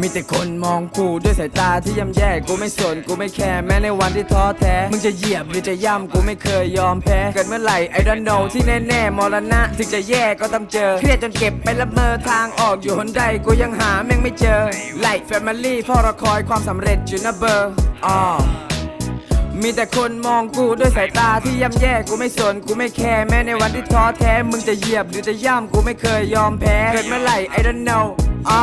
มีแต่คนมองกูด้วยสายตาที่ย่ำแย่กูไม่สนกูไม่แคร์แม้ในวันที่ท้อแท้ มึงจะเหยียบหรือจะย่ำกูไม่เคยยอมแพ้ เกิดเมื่อไหร่ไอ้ดันโนที่แน่ๆมรณะ ถึงจะแย่ก็ต้องเจอ เครียดจนเก็บไปละเมอทางออกอยู่หนใดกูยังหาแม่งไม่เจอไลฟ์แฟมิลี่เฝ้ารอคอยความสำเร็จอยู่นะเบอร์อ๋อมีแต่คนมองกูด้วยสายตาที่ย่ำแย่กูไม่สนกูไม่แคร์แม้ในวันที่ท้อแท้ มึงจะเหยียบหรือจะย่ำกูไม่เคยยอมแพ้ เกิดเมื่อไหร่ I don't know อ่า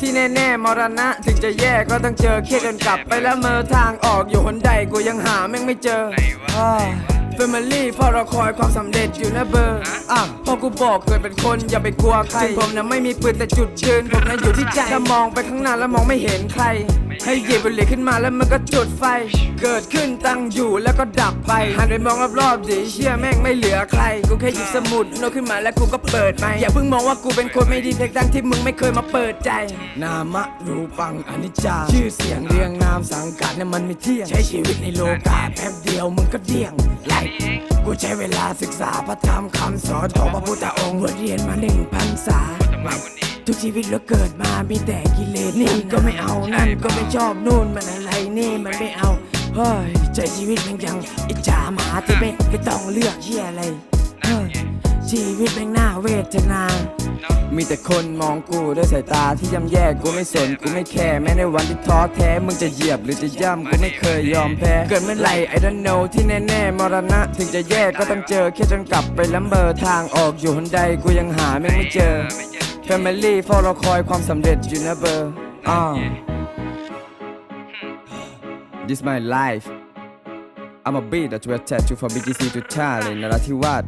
ที่แน่ๆมรณะถึงจะแย่ก็ต้องเจอเครียดจนกลับไปแล้วเมอทางออกอยู่หนใดกูยังหาแม่งไม่เจอแฟมิลี่เฝ้ารอคอยความสำเร็จอยู่นะเบอร์อะพอกูบอกเกิดเป็นคนอย่าไปกลัวใครถึงผมนะไม่มีปืนแต่จุดยืนผมนะอยู่ที่ใจถ้ามองไปข้างหน้าแล้วมองไม่เห็นใคร ให้หยิบบุหรี่ขึ้นมาแล้วมันก็จุดไฟ เกิดขึ้นตั้ง อยู่แล้วก็ดับไปหันไปมองรอบๆดิเชื่อแม่งไม่เหลือใคร กูแค่หยิบสมุดโน้ตขึ้นมาแล้วกูก็เปิดไปอย่าเพิ่งมองว่ากูเป็นคนไม่ดีเพียงทั้งที่มึงไม่เคยมาเปิดใจ นามะรูปังอนิจจาชื่อเสียงเรียงนามสังกัดเนี่ยมันไม่เที่ยงใช้ชีวิตในโลกาแป๊บเดียวมึงก็เดี่ยงไลกูใช้เวลาศึกษาพระธรรมคำสอนของพระพุทธองค์บวชเรียนมาหนึ่งพันษา ทุกชีวิตเราเกิดมามีแต่กิเลสนี่ก็ไม่เอานั่นก็ไม่ชอบนู่นมันอะไรนี่มันไม่เอาเฮ้ย จชีวิตมันยังอิจฉาหมาที่ไม่ไม่ต้องเลือกเชี่ยอะไรชีวิตแม่งน่าเวทนา มีแต่คนมองกูด้วยสายตาที่ย่ำแย่กูไม่สนกูไม่แคร์แม้ในวันที่ท้อแท้มึงจะเหยียบหรือจะย่ำกูไม่เคยยอมแพ้เกิดเมื่อไหร่ I don't know ที่แน่ๆมรณะ ถึงจะแย่ก็ต้องเจอแค่จนกลับไปล้ำเบอร์ทางออกอยู่หนใดกูยังหาแม่งไม่เจอ Family เฝ้ารอคอยความสำเร็จอยู่นะเบอร์อ่า This my life I'm a beat that will tattoo from BGC to Charlie นราธิวาส